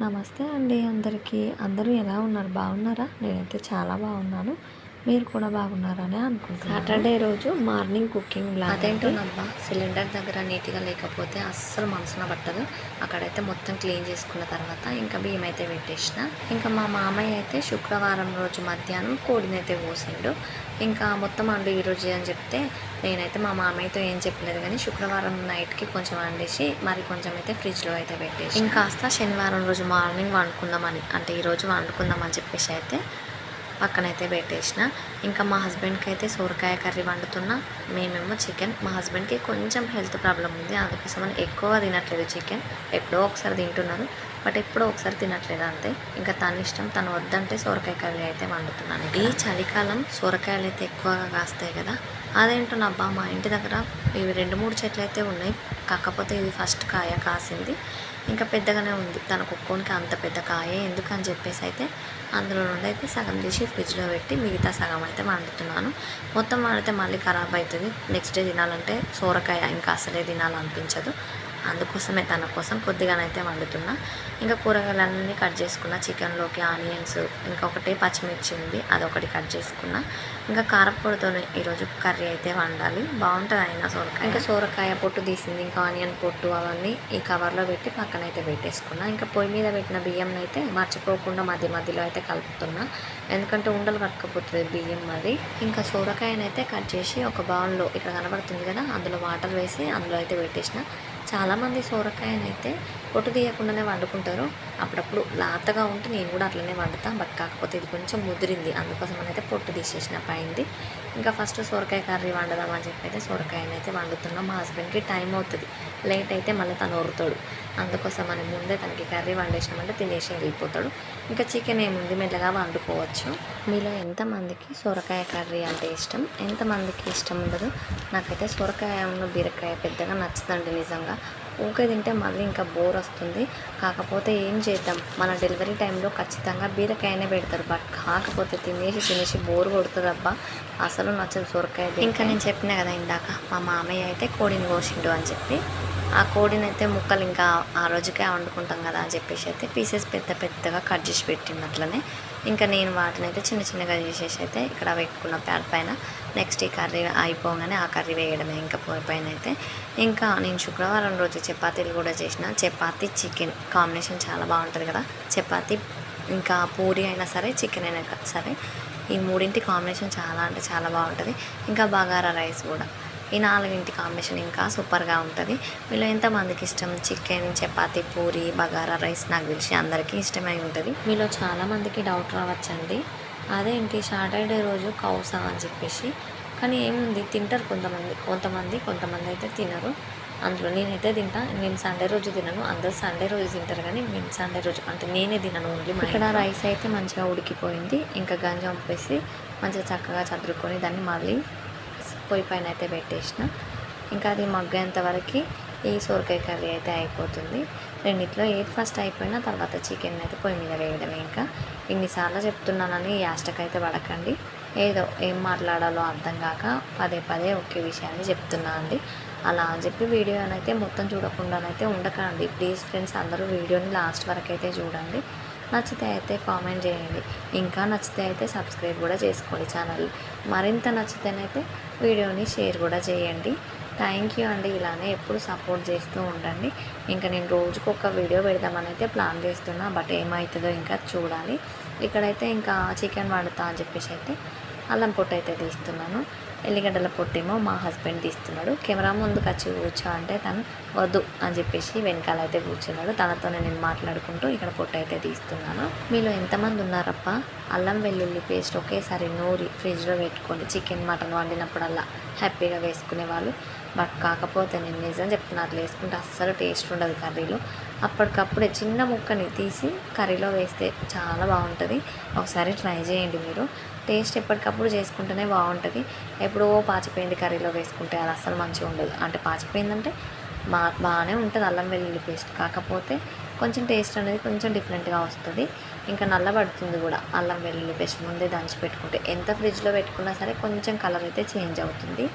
నమస్తే అండి అందరికీ. అందరూ ఎలా ఉన్నారు? బాగున్నారా? నేనైతే చాలా బాగున్నాను. మీరు కూడా బాగున్నారని అనుకుంటున్నాను. సాటర్డే రోజు మార్నింగ్ కుకింగ్ అదేంటోనబ్బా సిలిండర్ దగ్గర నీట్గా లేకపోతే అస్సలు మనసున పట్టదు. అక్కడైతే మొత్తం క్లీన్ చేసుకున్న తర్వాత ఇంకా బియ్యం అయితే పెట్టేసిన. ఇంకా మా మామయ్య అయితే శుక్రవారం రోజు మధ్యాహ్నం కోడినైతే పోసిండు ఇంకా మొత్తం అండు ఈరోజు అని చెప్తే నేనైతే మా మామయ్యతో ఏం చెప్పలేదు కానీ శుక్రవారం నైట్కి కొంచెం వండేసి మరి కొంచెం అయితే ఫ్రిడ్జ్లో అయితే పెట్టేసి ఇంకాస్త శనివారం రోజు మార్నింగ్ వండుకుందామని అంటే ఈరోజు వండుకుందామని చెప్పేసి అయితే పక్కనైతే పెట్టేసిన. ఇంకా మా హస్బెండ్కి అయితే సోరకాయ కర్రీ వండుతున్నా. మేమేమో చికెన్. మా హస్బెండ్కి కొంచెం హెల్త్ ప్రాబ్లం ఉంది. అందుకోసం అని ఎక్కువ తినట్లేదు చికెన్. ఎప్పుడో ఒకసారి తింటున్నారు. బట్ ఎప్పుడో ఒకసారి తినట్లేదు అంతే. ఇంకా తన ఇష్టం తను వద్దంటే సొరకాయ కర్రీ అయితే వండుతున్నాను ఈ చలికాలం సొరకాయలు అయితే ఎక్కువగా కాస్తాయి కదా. అదేంటో నా అబ్బా మా ఇంటి దగ్గర ఇవి రెండు మూడు చెట్లు అయితే ఉన్నాయి. కాకపోతే ఇది ఫస్ట్ కాయ కాసింది. ఇంకా పెద్దగానే ఉంది. తన కుక్కోనికి అంత పెద్ద కాయ ఎందుకని చెప్పేసి అయితే అందులో నుండి అయితే సగం తీసి ఫ్రిడ్జ్లో పెట్టి మిగతా సగం అయితే వండుతున్నాను. మొత్తం వాడితే మళ్ళీ ఖరాబ్ అవుతుంది. నెక్స్ట్ డే తినాలంటే సోరకాయ ఇంకా అసలే తినాలనిపించదు. అందుకోసమే తన కోసం కొద్దిగానైతే వండుతున్నా. ఇంకా కూరగాయలన్నీ కట్ చేసుకున్న. చికెన్లోకి ఆనియన్స్ ఇంకొకటి పచ్చిమిర్చి ఉంది అదొకటి కట్ చేసుకున్నా. ఇంకా కారపొడితోనే ఈరోజు కర్రీ అయితే వండాలి. బాగుంటుంది అయినా సోరకాయ. ఇంకా సోరకాయ పొట్టు తీసింది ఇంకా ఆనియన్ పొట్టు అవన్నీ ఈ కవర్లో పెట్టి పక్కన అయితే పెట్టేసుకున్నా. ఇంకా పొయ్యి మీద పెట్టిన బియ్యం అయితే మర్చిపోకుండా మధ్య మధ్యలో అయితే కలుపుతున్నా. ఎందుకంటే ఉండలు కట్టకపోతుంది బియ్యం మరి. ఇంకా సోరకాయనైతే కట్ చేసి ఒక బౌల్లో ఇక్కడ కనబడుతుంది కదా అందులో వాటర్ వేసి అందులో అయితే పెట్టేసిన. చాలామంది సోరకాయనైతే పొట్టు తీయకుండానే వండుకుంటారు. అప్పుడప్పుడు లాతగా ఉంటే నేను కూడా అట్లనే వండుతా. బట్ కాకపోతే ఇది కొంచెం ముదిరింది. అందుకోసం అయితే పొట్టు తీసేసిన పైంది. ఇంకా ఫస్ట్ సోరకాయ కర్రీ వండదామని చెప్పి అయితే సోరకాయని అయితే వండుతున్నాం. మా హస్బెండ్కి టైం అవుతుంది. లేట్ అయితే మళ్ళీ తను ఒరుతాడు అందుకోసం మనం ముందే తనకి కర్రీ వండేసినామంటే తినేసి వెళ్ళిపోతాడు. ఇంకా చికెన్ ఏముంది? మెల్లగా వండుకోవచ్చు. మీలో ఎంతమందికి సొరకాయ కర్రీ అంటే ఇష్టం? ఎంతమందికి ఇష్టం ఉండదు? నాకైతే సొరకాయ ఉన్న బీరకాయ పెద్దగా నచ్చదండి నిజంగా. ఊకే తింటే మళ్ళీ ఇంకా బోర్ వస్తుంది. కాకపోతే ఏం చేద్దాం? మన డెలివరీ టైంలో ఖచ్చితంగా బీరకాయనే పెడతారు. బట్ కాకపోతే తినేసి తినేసి బోర్ కొడుతుంది అబ్బా అసలు నచ్చదు సొరకాయ ఇంకా నేను చెప్పిన కదా ఇందాక మా మామయ్య అయితే కోడిని కోసిండు అని చెప్పి. ఆ కోడిని అయితే ముక్కలు ఇంకా ఆ రోజుకే వండుకుంటాం కదా అని చెప్పేసి అయితే పీసెస్ పెద్ద పెద్దగా కట్ చేసి పెట్టింది అట్లనే. ఇంకా నేను వాటిని అయితే చిన్న చిన్నగా చేసేసి అయితే ఇక్కడ పెట్టుకున్న ప్యాడ్ పైన నెక్స్ట్ ఈ కర్రీ అయిపోగానే ఆ కర్రీ వేయడమే ఇంకా పోయి పైన అయితే ఇంకా నేను శుక్రవారం రోజు చపాతీలు కూడా చేసిన. చపాతీ చికెన్ కాంబినేషన్ చాలా బాగుంటుంది కదా. చపాతీ ఇంకా పూరి అయినా సరే చికెన్ అయినా సరే ఈ మూడింటి కాంబినేషన్ చాలా అంటే చాలా బాగుంటుంది. ఇంకా బగారా రైస్ కూడా. ఈ నాలుగింటి కాంబినేషన్ ఇంకా సూపర్గా ఉంటుంది. మీలో ఎంతమందికి ఇష్టం? చికెన్ చపాతీ పూరి బగారా రైస్ నాకు తెలిసి అందరికీ ఇష్టమై ఉంటుంది. మీలో చాలామందికి డౌట్ రావచ్చండి. అదేంటి సాటర్డే రోజు కౌసా అని చెప్పేసి. కానీ ఏముంది? తింటారు కొంతమంది కొంతమంది కొంతమంది అయితే తినరు. అందులో నేనైతే తింటా. నేను సండే రోజు తినను. అందరు సండే రోజు తింటారు కానీ నేను సండే రోజు అంటే నేనే తినను ఓన్లీ ఇక్కడ రైస్ అయితే మంచిగా ఉడికిపోయింది. ఇంకా గంజం వేసి మంచిగా చక్కగా చదురుకొని దాన్ని మళ్ళీ పొయ్యి పైన అయితే పెట్టేసిన. ఇంకా అది మగ్గేంత వరకు ఈ సొరకాయ కర్రీ అయితే అయిపోతుంది. రెండిట్లో ఏది ఫస్ట్ అయిపోయినా తర్వాత చికెన్ అయితే పొయ్యి మీద వేయడమే ఇంకా. ఇన్నిసార్లు చెప్తున్నానని యాస్టక్ అయితే పడకండి. ఏదో ఏం మాట్లాడాలో అర్థం కాక పదే పదే ఒకే విషయాన్ని చెప్తున్నా అండి. అలా అని చెప్పి వీడియోనైతే మొత్తం చూడకుండానైతే ఉండకండి. ప్లీజ్ ఫ్రెండ్స్ అందరూ వీడియోని లాస్ట్ వరకు అయితే చూడండి. నచ్చితే అయితే కామెంట్ చేయండి. ఇంకా నచ్చితే అయితే సబ్స్క్రైబ్ కూడా చేసుకోండి ఛానల్. మరింత నచ్చితేనైతే వీడియోని షేర్ కూడా చేయండి. థ్యాంక్ యూ అండి. ఇలానే ఎప్పుడు సపోర్ట్ చేస్తూ ఉండండి. ఇంకా నేను రోజుకు ఒక వీడియో పెడదామని అయితే ప్లాన్ చేస్తున్నా బట్ ఏమవుతుందో ఇంకా చూడాలి. ఇక్కడైతే ఇంకా చికెన్ వండుతా అని చెప్పేసి అయితే అల్లం పొట్టు అయితే తీస్తున్నాను. ఎల్లిగడ్డల పొట్టేమో మా హస్బెండ్ తీస్తున్నాడు. కెమెరా ముందుకు వచ్చి కూర్చో అంటే తను వద్దు అని చెప్పేసి వెనకాల అయితే కూర్చున్నాడు. తనతోనే నేను మాట్లాడుకుంటూ ఇక్కడ పొట్టు అయితే తీస్తున్నాను. మీలో ఎంతమంది ఉన్నారప్ప? అల్లం వెల్లుల్లి పేస్ట్ ఒకేసారి నూరి ఫ్రిడ్జ్లో పెట్టుకొని చికెన్ మటన్ వండినప్పుడల్లా హ్యాపీగా వేసుకునే వాళ్ళు బట్ కాకపోతే నేను నిజం చెప్తున్నా అట్లా వేసుకుంటే అస్సలు టేస్ట్ ఉండదు కర్రీలో. అప్పటికప్పుడే చిన్న ముక్కని తీసి కర్రీలో వేస్తే చాలా బాగుంటుంది. ఒకసారి ట్రై చేయండి మీరు. టేస్ట్ ఎప్పటికప్పుడు చేసుకుంటేనే బాగుంటుంది. ఎప్పుడో పాచిపోయింది కర్రీలో వేసుకుంటే అది అస్సలు మంచిగా ఉండదు. అంటే పాచిపోయిందంటే బా బాగానే ఉంటుంది అల్లం వెల్లుల్లి పేస్ట్. కాకపోతే కొంచెం టేస్ట్ అనేది కొంచెం డిఫరెంట్గా వస్తుంది. ఇంకా నల్లబడుతుంది కూడా అల్లం వెల్లుల్లి పేస్ట్ ముందే దంచి పెట్టుకుంటే. ఎంత ఫ్రిడ్జ్లో పెట్టుకున్నా సరే కొంచెం కలర్ అయితే చేంజ్ అవుతుంది.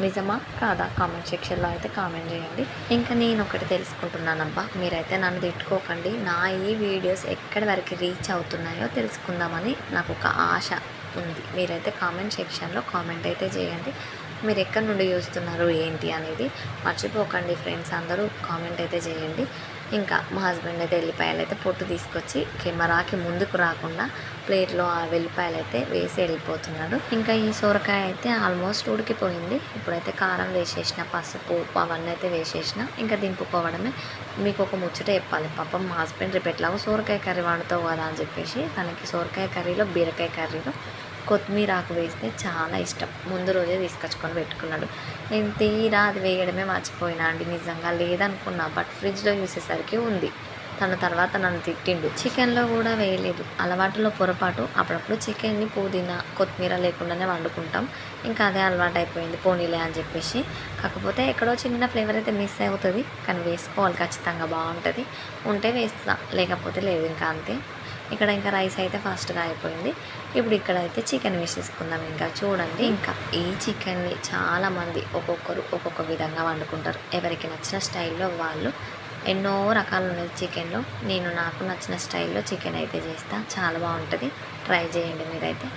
నిజమా? కాదా? కామెంట్ సెక్షన్లో అయితే కామెంట్ చేయండి. ఇంకా నేను ఒకటి తెలుసుకుంటున్నానబ్బా. మీరైతే నన్ను తిట్టుకోకండి. నా ఈ వీడియోస్ ఎక్కడి వరకు రీచ్ అవుతున్నాయో తెలుసుకుందామని నాకు ఒక ఆశ. ఉంది మీరైతే కామెంట్ సెక్షన్లో కామెంట్ అయితే చేయండి. మీరు ఎక్కడి నుండి చూస్తున్నారు ఏంటి అనేది మర్చిపోకండి ఫ్రెండ్స్ అందరూ. కామెంట్ అయితే చేయండి. ఇంకా మా హస్బెండ్ అయితే వెల్లిపాయలు అయితే పొట్టు తీసుకొచ్చి కెమెరాకి ముందుకు రాకుండా ప్లేట్లో ఆ వెల్లిపాయలు అయితే వేసి వెళ్ళిపోతున్నాడు. ఇంకా ఈ సొరకాయ అయితే ఆల్మోస్ట్ ఉడికిపోయింది. ఇప్పుడైతే కారం వేసేసిన పసుపు అవన్నీ అయితే వేసేసిన ఇంకా దింపుకోవడమే. మీకు ఒక ముచ్చట చెప్పాలి. పాపం మా హస్బెండ్ రేపు ఎట్లాగో సొరకాయ కర్రీ వండుతావు కదా అని చెప్పేసి తనకి సొరకాయ కర్రీలో బీరకాయ కర్రీలో కొత్తిమీర ఆకు వేస్తే చాలా ఇష్టం. ముందు రోజే తీసుకొచ్చుకొని పెట్టుకున్నాడు. నేను తీరా అది వేయడమే మర్చిపోయినా అండి నిజంగా లేదనుకున్నా బట్ ఫ్రిడ్జ్లో చూసేసరికి ఉంది. తన తర్వాత నన్ను తిట్టిండు. చికెన్లో కూడా వేయలేదు. అలవాటులో పొరపాటు అప్పుడప్పుడు చికెన్ని పుదీనా కొత్తిమీర లేకుండానే వండుకుంటాం. ఇంకా అదే అలవాటు అయిపోయింది పోనీలే అని చెప్పేసి. కాకపోతే ఎక్కడో చిన్న ఫ్లేవర్ అయితే మిస్ అవుతుంది. కానీ వేసుకోవాలి ఖచ్చితంగా బాగుంటుంది. ఉంటే వేస్తా. లేకపోతే లేదు ఇంకా అంతే. ఇక్కడ ఇంకా రైస్ అయితే ఫాస్ట్గా అయిపోయింది. ఇప్పుడు ఇక్కడ అయితే చికెన్ వేసేసుకుందాం ఇంకా. చూడండి ఇంకా ఈ చికెన్ని చాలామంది ఒక్కొక్కరు ఒక్కొక్క విధంగా వండుకుంటారు. ఎవరికి నచ్చిన స్టైల్లో వాళ్ళు ఎన్నో రకాలు ఉన్నాయి చికెన్లో. నేను నాకు నచ్చిన స్టైల్లో చికెన్ అయితే చేస్తా. చాలా బాగుంటుంది. ట్రై చేయండి మీరైతే.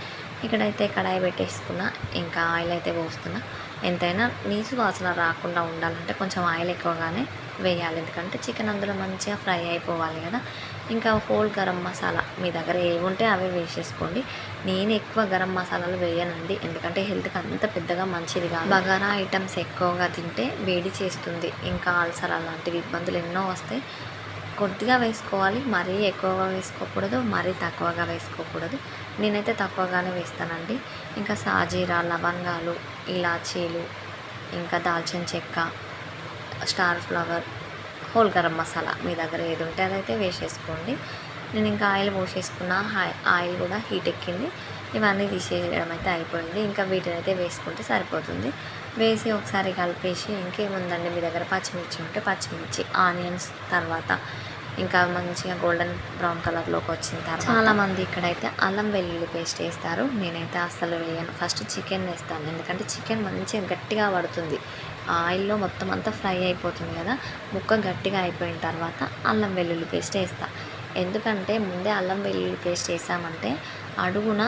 ఇక్కడైతే కడాయి పెట్టేసుకున్నా ఇంకా ఆయిల్ అయితే పోస్తున్నా. ఎంతైనా నీసు వాసన రాకుండా ఉండాలంటే కొంచెం ఆయిల్ ఎక్కువగానే వేయాలి. ఎందుకంటే చికెన్ అందులో మంచిగా ఫ్రై అయిపోవాలి కదా. ఇంకా హోల్ గరం మసాలా మీ దగ్గర ఏముంటే అవే వేసేసుకోండి. నేను ఎక్కువ గరం మసాలాలు వేయనండి. ఎందుకంటే హెల్త్కి అంత పెద్దగా మంచిది కాదు. బగారా ఐటమ్స్ ఎక్కువగా తింటే వేడి చేస్తుంది. ఇంకా అల్సర్ అలాంటివి ఇబ్బందులు ఎన్నో వస్తాయి. కొద్దిగా వేసుకోవాలి. మరీ ఎక్కువగా వేసుకోకూడదు. మరీ తక్కువగా వేసుకోకూడదు. నేనైతే తక్కువగానే వేస్తానండి. ఇంకా సాజీరా లవంగాలు ఇలాచీలు ఇంకా దాల్చిన చెక్క star flower whole garam masala మీ దగ్గర ఏది ఉంటే అదైతే వేసేసుకోండి. నేను ఇంకా ఆయిల్ పోసేసుకున్న హై- ఆయిల్ కూడా హీట్ ఎక్కింది. ఇవన్నీ తీసేయడం అయితే అయిపోయింది. ఇంకా వీటిని అయితే వేసుకుంటే సరిపోతుంది. వేసి ఒకసారి కలిపేసి ఇంకేముందండి మీ దగ్గర పచ్చిమిర్చి ఉంటే పచ్చిమిర్చి ఆనియన్స్ తర్వాత ఇంకా మంచిగా గోల్డెన్ బ్రౌన్ కలర్లోకి వచ్చిన తర్వాత చాలామంది ఇక్కడైతే అల్లం వెల్లుల్లి పేస్ట్ వేస్తారు. నేనైతే అస్సలు వేయను. ఫస్ట్ చికెన్ వేస్తాను. ఎందుకంటే చికెన్ మంచిగా గట్టిగా పడుతుంది. ఆయిల్లో మొత్తం అంతా ఫ్రై అయిపోతుంది కదా. ముక్క గట్టిగా అయిపోయిన తర్వాత అల్లం వెల్లుల్లి పేస్ట్ వేస్తాను ఎందుకంటే ముందే అల్లం వెల్లుల్లి పేస్ట్ వేసామంటే అడుగున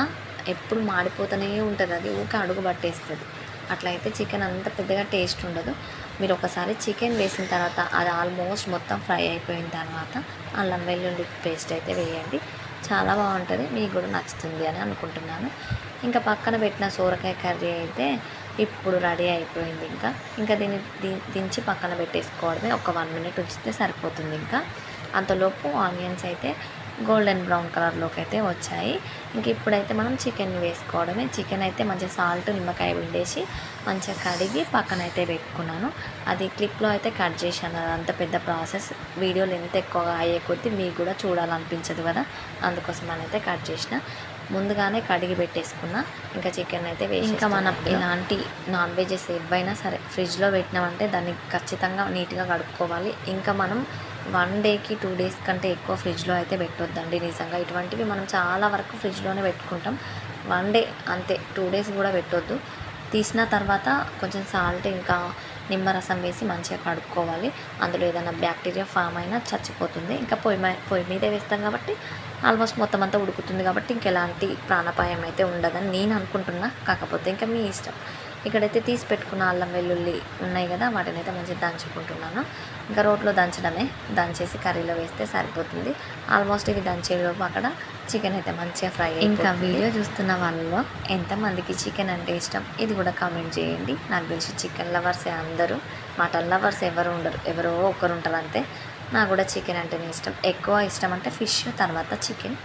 ఎప్పుడు మాడిపోతూనే ఉంటుంది. అది ఊక అడుగు పట్టేస్తుంది. అట్లయితే చికెన్ అంత పెద్దగా టేస్ట్ ఉండదు. మీరు ఒకసారి చికెన్ వేసిన తర్వాత అది ఆల్మోస్ట్ మొత్తం ఫ్రై అయిపోయిన తర్వాత అల్లం వెల్లుల్లి పేస్ట్ అయితే వేయండి. చాలా బాగుంటుంది. మీకు కూడా నచ్చుతుంది అని అనుకుంటున్నాను. ఇంకా పక్కన పెట్టిన సోరకాయ కర్రీ అయితే ఇప్పుడు రెడీ అయిపోయింది ఇంకా. ఇంకా దీన్ని దించి పక్కన పెట్టేసుకోవడమే ఒక వన్ మినిట్ ఉంచితే సరిపోతుంది ఇంకా. అంతలోపు ఆనియన్స్ అయితే గోల్డెన్ బ్రౌన్ కలర్లోకి అయితే వచ్చాయి. ఇంక ఇప్పుడైతే మనం చికెన్ వేసుకోవడమే. చికెన్ అయితే మంచిగా సాల్ట్ నిమ్మకాయ పిండేసి మంచిగా కడిగి పక్కన అయితే పెట్టుకున్నాను. అది క్లిప్లో అయితే కట్ చేశాను. అంత పెద్ద ప్రాసెస్. వీడియోలు ఎంత ఎక్కువగా అయ్యే కొద్దీ మీకు కూడా చూడాలనిపించదు కదా. అందుకోసం అయితే కట్ చేసిన. ముందుగానే కడిగి పెట్టేసుకున్నా. ఇంకా చికెన్ అయితే వేసి ఇంకా మనం ఇలాంటి నాన్ వెజెస్ ఏవైనా సరే ఫ్రిడ్జ్లో పెట్టినామంటే దాన్ని ఖచ్చితంగా నీట్గా కడుక్కోవాలి. ఇంకా మనం వన్ డేకి టూ డేస్ కంటే ఎక్కువ ఫ్రిడ్జ్లో అయితే పెట్టొద్దండి నిజంగా. ఇటువంటివి మనం చాలా వరకు ఫ్రిడ్జ్లోనే పెట్టుకుంటాం. వన్ డే అంతే టూ డేస్ కూడా పెట్టొద్దు. తీసిన తర్వాత కొంచెం సాల్ట్ ఇంకా నిమ్మరసం వేసి మంచిగా కడుక్కోవాలి. అందులో ఏదైనా బ్యాక్టీరియా ఫామ్ అయినా చచ్చిపోతుంది. ఇంకా పొయ్యి పొయ్యి మీదే వేస్తాం కాబట్టి ఆల్మోస్ట్ మొత్తం అంతా ఉడుకుతుంది కాబట్టి ఇంకెలాంటి ప్రాణాపాయం అయితే ఉండదని నేను అనుకుంటున్నా. కాకపోతే ఇంకా మీ ఇష్టం. ఇక్కడైతే తీసి పెట్టుకున్న అల్లం వెల్లుల్లి ఉన్నాయి కదా వాటిని అయితే మంచిగా దంచుకుంటున్నాను. ఇంకా రోట్లో దంచడమే. దంచేసి కర్రీలో వేస్తే సరిపోతుంది. ఆల్మోస్ట్ ఇది దంచేలోపు అక్కడ చికెన్ అయితే మంచిగా ఫ్రై ఇంకా వీడియో చూస్తున్న వాళ్ళలో ఎంతమందికి చికెన్ అంటే ఇష్టం? ఇది కూడా కామెంట్ చేయండి. నాకు తెలిసి చికెన్ లవర్సే అందరూ మటన్ లవర్స్ ఎవరు ఉండరు. ఎవరో ఒకరు ఉంటారు అంతే. నాకు కూడా చికెన్ అంటేనే ఇష్టం. ఎక్కువ ఇష్టం అంటే ఫిష్ తర్వాత చికెన్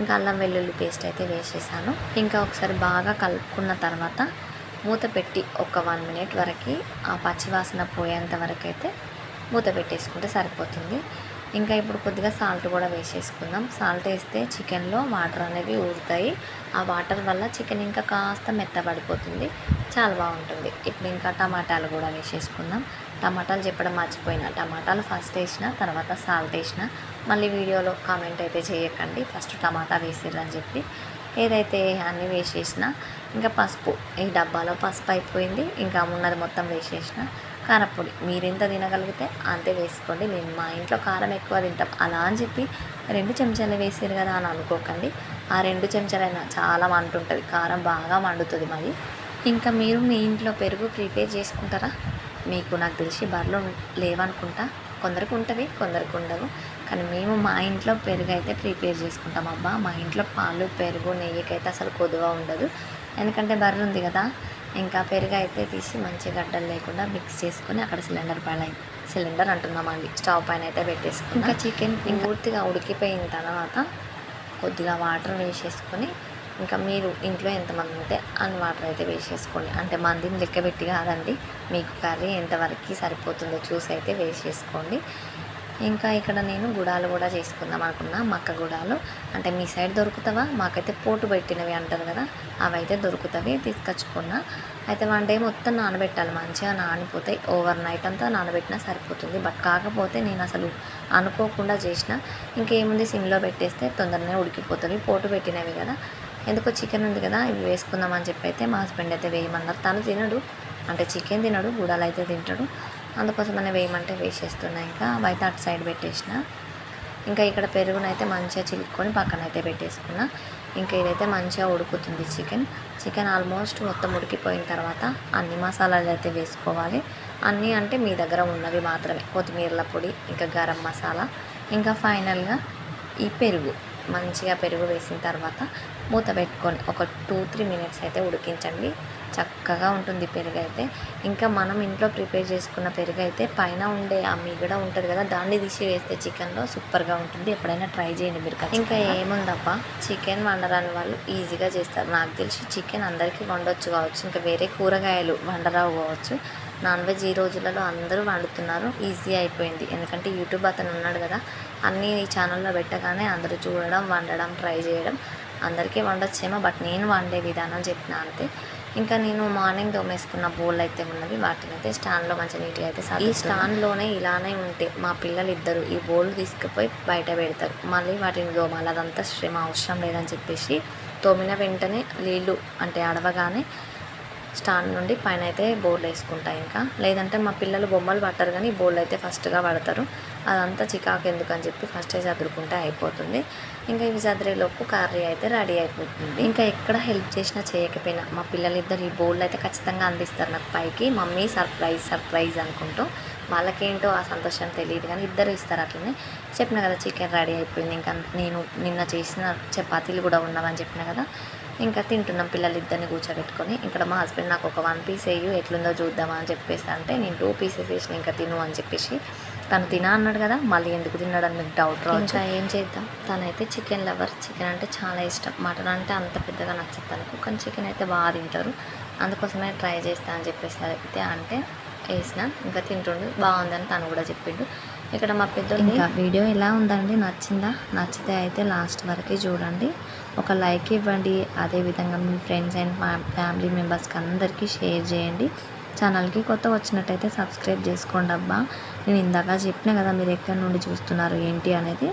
ఇంకా అల్లం వెల్లుల్లి పేస్ట్ అయితే వేసేసాను. ఇంకా ఒకసారి బాగా కలుపుకున్న తర్వాత మూత పెట్టి ఒక వన్ మినిట్ వరకు ఆ పచ్చివాసన పోయేంత వరకు అయితే మూత పెట్టేసుకుంటే సరిపోతుంది. ఇంకా ఇప్పుడు కొద్దిగా సాల్ట్ కూడా వేసేసుకుందాం. సాల్ట్ వేస్తే చికెన్లో వాటర్ అనేవి ఊరుతాయి. ఆ వాటర్ వల్ల చికెన్ ఇంకా కాస్త మెత్తబడిపోతుంది. చాలా బాగుంటుంది. ఇప్పుడు ఇంకా టమాటాలు కూడా వేసేసుకుందాం. టమాటాలు చెప్పడం మర్చిపోయిన. టమాటాలు ఫస్ట్ వేసిన తర్వాత సాల్ట్ వేసిన. మళ్ళీ వీడియోలో కామెంట్ అయితే చేయకండి. ఫస్ట్ టమాటా వేసిర్రు అని చెప్పి. ఏదైతే అన్నీ వేసేసిన ఇంకా పసుపు ఈ డబ్బాలో పసుపు అయిపోయింది. ఇంకా ఉన్నది మొత్తం వేసేసిన కారపొడి మీరు ఎంత తినగలిగితే అంతే వేసుకోండి. మేము మా ఇంట్లో కారం ఎక్కువ తింటాం. అలా అని చెప్పి రెండు చెంచాలు వేసారు కదా అని అనుకోకండి. ఆ రెండు చెంచాలైనా చాలా మంటుంటుంది కారం బాగా మండుతుంది మరి. ఇంకా మీరు మీ ఇంట్లో పెరుగు ప్రిపేర్ చేసుకుంటారా? మీకు నాకు తెలిసి బర్రెలు లేవనుకుంటా. కొందరికి ఉంటుంది కొందరికి ఉండవు. కానీ మేము మా ఇంట్లో పెరుగు అయితే ప్రిపేర్ చేసుకుంటాం అబ్బా. మా ఇంట్లో పాలు పెరుగు నెయ్యికైతే అసలు కొద్దుగా ఉండదు. ఎందుకంటే బర్రె ఉంది కదా ఇంకా పెరుగు అయితే తీసి మంచి గడ్డలు లేకుండా మిక్స్ చేసుకొని అక్కడ సిలిండర్ పైన సిలిండర్ అంటున్నామండి. స్టవ్ పైన అయితే పెట్టేసుకుని ఇంకా చికెన్ పూర్తిగా ఉడికిపోయిన తర్వాత కొద్దిగా వాటర్ వేసేసుకొని ఇంకా మీరు ఇంట్లో ఎంతమంది ఉంటే అన్ని వాటర్ అయితే వేసేసుకోండి. అంటే మందిని లెక్క పెట్టి కాదండి మీకు కర్రీ ఎంతవరకు సరిపోతుందో చూసి అయితే వేసేసుకోండి. ఇంకా ఇక్కడ నేను గుడాలు కూడా చేసుకుందాం అనుకున్నా. మక్క గుడాలు. అంటే మీ సైడ్ దొరుకుతావా? మాకైతే పోటు పెట్టినవి అంటారు కదా అవి అయితే దొరుకుతాయి. తీసుకొచ్చుకున్నా. అయితే వన్ డే మొత్తం నానబెట్టాలి మంచిగా. నానిపోతాయి ఓవర్ నైట్ అంతా నానబెట్టినా సరిపోతుంది. బట్ కాకపోతే నేను అసలు అనుకోకుండా చేసిన. ఇంకేముంది సిమ్లో పెట్టేస్తే తొందరనే ఉడికిపోతుంది. పోటు పెట్టినవి కదా. ఎందుకో చికెన్ ఉంది కదా ఇవి వేసుకుందామని చెప్పి అయితే మా హస్బెండ్ అయితే వేయమన్నారు. తను తినడు. అంటే చికెన్ తినడు గుడాలు అయితే తింటాడు. అందుకోసమనే వేయమంటే వేసేస్తున్నా ఇంకా. బయట అటు సైడ్ పెట్టేసిన. ఇంకా ఇక్కడ పెరుగునైతే మంచిగా చిలుక్కొని పక్కన అయితే పెట్టేసుకున్నా. ఇంకా ఇదైతే మంచిగా ఉడుకుతుంది చికెన్. చికెన్ ఆల్మోస్ట్ మొత్తం ఉడికిపోయిన తర్వాత అన్ని మసాలాలు అయితే వేసుకోవాలి. అన్నీ అంటే మీ దగ్గర ఉన్నవి మాత్రమే. కొత్తిమీరల పొడి ఇంకా గరం మసాలా ఇంకా ఫైనల్గా ఈ పెరుగు. మంచిగా పెరుగు వేసిన తర్వాత మూత పెట్టుకొని ఒక టూ త్రీ మినిట్స్ అయితే ఉడికించండి. చక్కగా ఉంటుంది పెరుగు అయితే. ఇంకా మనం ఇంట్లో ప్రిపేర్ చేసుకున్న పెరుగు అయితే పైన ఉండే ఆ మిగడ ఉంటుంది కదా దాన్ని తీసి వేస్తే చికెన్లో సూపర్గా ఉంటుంది. ఎప్పుడైనా ట్రై చేయండి మీరు ఇంకా ఏముందప్ప చికెన్ వండరాని వాళ్ళు ఈజీగా చేస్తారు. నాకు తెలిసి చికెన్ అందరికీ వండొచ్చు కావచ్చు. ఇంకా వేరే కూరగాయలు వండరావు కావచ్చు. నాన్ వెజ్ ఈ రోజులలో అందరూ వండుతున్నారు. ఈజీ అయిపోయింది. ఎందుకంటే యూట్యూబ్ అతను ఉన్నాడు కదా. అన్నీ ఈ ఛానల్లో పెట్టగానే అందరూ చూడడం వండడం ట్రై చేయడం. అందరికీ వండొచ్చేమో బట్ నేను వండే విధానం చెప్పిన అంతే. ఇంకా నేను మార్నింగ్ తోమేసుకున్న బౌల్ అయితే ఉన్నది. వాటిని అయితే స్టాండ్లో మంచిగా నీట్గా అయితే ఈ స్టాండ్లోనే ఇలానే ఉంటే మా పిల్లలు ఇద్దరు ఈ బౌల్ తీసుకుపోయి బయట పెడతారు. మళ్ళీ వాటిని తోమాలి. అదంతా శ్రమ అవసరం లేదని చెప్పేసి తోమిన వెంటనే నీళ్ళు అంటే అడవగానే స్టాండ్ నుండి పైన అయితే బోర్డు వేసుకుంటా ఇంకా. లేదంటే మా పిల్లలు బొమ్మలు పట్టరు కానీ బోర్డు అయితే ఫస్ట్గా పడతారు. అదంతా చికాకు ఎందుకని చెప్పి ఫస్ట్ చదురుకుంటే అయిపోతుంది. ఇంకా ఇవి చదివేలోపు కర్రీ అయితే రెడీ అయిపోతుంది. ఇంకా ఎక్కడ హెల్ప్ చేసినా చేయకపోయినా మా పిల్లలిద్దరు ఈ బోర్డు అయితే ఖచ్చితంగా అందిస్తారు నాకు పైకి. మమ్మీ సర్ప్రైజ్ సర్ప్రైజ్ అనుకుంటూ వాళ్ళకేంటో ఆ సంతోషం తెలియదు కానీ ఇద్దరు ఇస్తారు అట్లనే. చెప్పిన కదా చికెన్ రెడీ అయిపోయింది. ఇంకా నేను నిన్న చేసిన చపాతీలు కూడా ఉన్నావని చెప్పిన కదా. ఇంకా తింటున్నాం పిల్లలు ఇద్దరిని కూర్చోబెట్టుకొని. ఇక్కడ మా హస్బెండ్ నాకు ఒక వన్ పీస్ వేయు ఎట్లుందో చూద్దామా అని చెప్పేసి అంటే నేను టూ పీసెస్ వేసిన ఇంకా తిను అని చెప్పేసి. తను తినా అన్నాడు కదా మళ్ళీ ఎందుకు తిన్నాడని మీకు డౌట్ రావచ్చు. ఇంకా ఏం చేద్దాం? తనైతే చికెన్ లవర్. చికెన్ అంటే చాలా ఇష్టం. మటన్ అంటే అంత పెద్దగా నచ్చదు తనకు కానీ చికెన్ అయితే బాగా తింటారు. అందుకోసమే ట్రై చేస్తా అని చెప్పేసి అయితే అంటే వేసిన ఇంకా తింటుండు. బాగుందని తను కూడా చెప్పిండు. ఇక్కడ మా పెద్ద ఇంకా వీడియో ఎలా ఉందండి? నచ్చిందా? నచ్చితే అయితే లాస్ట్ వరకు చూడండి. ఒక లైక్ ఇవ్వండి. అదేవిధంగా మీ ఫ్రెండ్స్ అండ్ ఫ్యామిలీ మెంబర్స్కి అందరికీ షేర్ చేయండి. ఛానల్కి కొత్త వచ్చినట్టయితే సబ్స్క్రైబ్ చేసుకోండి అబ్బా. నేను ఇందాక చెప్పిన కదా మీరు ఎక్కడి నుండి చూస్తున్నారు ఏంటి అనేది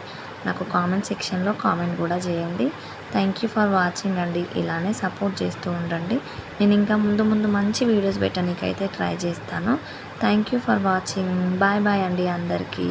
నాకు కామెంట్ సెక్షన్లో కామెంట్ కూడా చేయండి. థ్యాంక్ యూ ఫర్ వాచింగ్ అండి. ఇలానే సపోర్ట్ చేస్తూ ఉండండి. నేను ఇంకా ముందు ముందు మంచి వీడియోస్ పెట్టడానికైతే ట్రై చేస్తాను. Thank you for watching. Bye bye అండి అందరికీ.